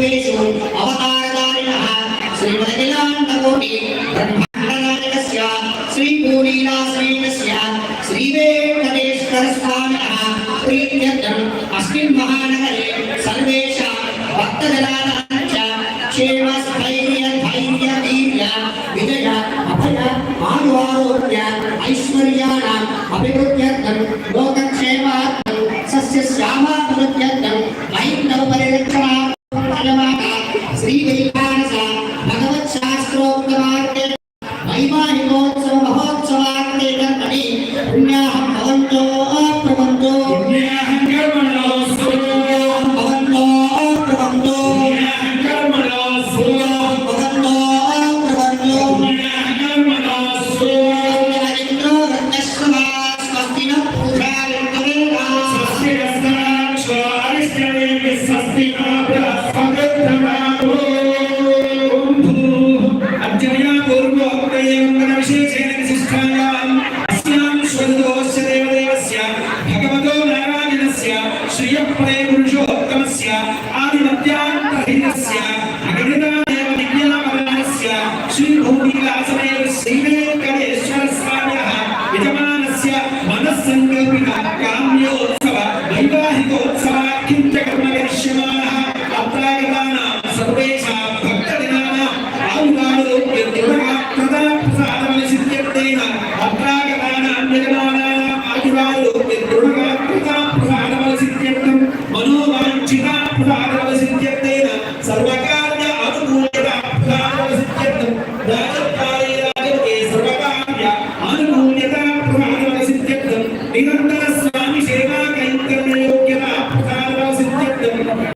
రూపేషు అవతారదారిణః శ్రీమదఖిలాండకోటి బ్రహ్మాండనాయకస్య శ్రీపూర్ణీలాశ్రీనస్య శ్రీవేంకటేశ్వర స్వామినः ప్రీత్యర్థం అస్మిన్ మహానగరే సర్వేషాం భక్తజనానాం చ క్షేమ స్థైర్య ధైర్య విజయ అభయ ఐశ్వర్యాణం అభివృద్ధ్యర్థం లోకక్షేమార్థం సస్య శ్యామాభివృద్ధ్యర్థం వైష్ణవ పరిరక్షణ నారాయణస్య శ్రియప్రదే పురుషోత్తమస్య ఆదిమధ్యాంతరహితస్య అగణితా దేవ విజ్ఞాపదానస్య శ్రీభూమిలాసమేవ శ్రీవేంకటేశ్వర స్వామ్యః యజమానస్య మనస్సంకల్పిత కామ్యోత్సవ వైవాహికోత్సవాఖ్యం చ కర్మ కరిష్యమాణः అప్రాగతానాం సర్వేషాం భక్తజనానాం ఆయుధారోగ్య దృఢగా ప్రదాప్రసాదమలసిద్ధ్యర్థేన అనుకూల్యత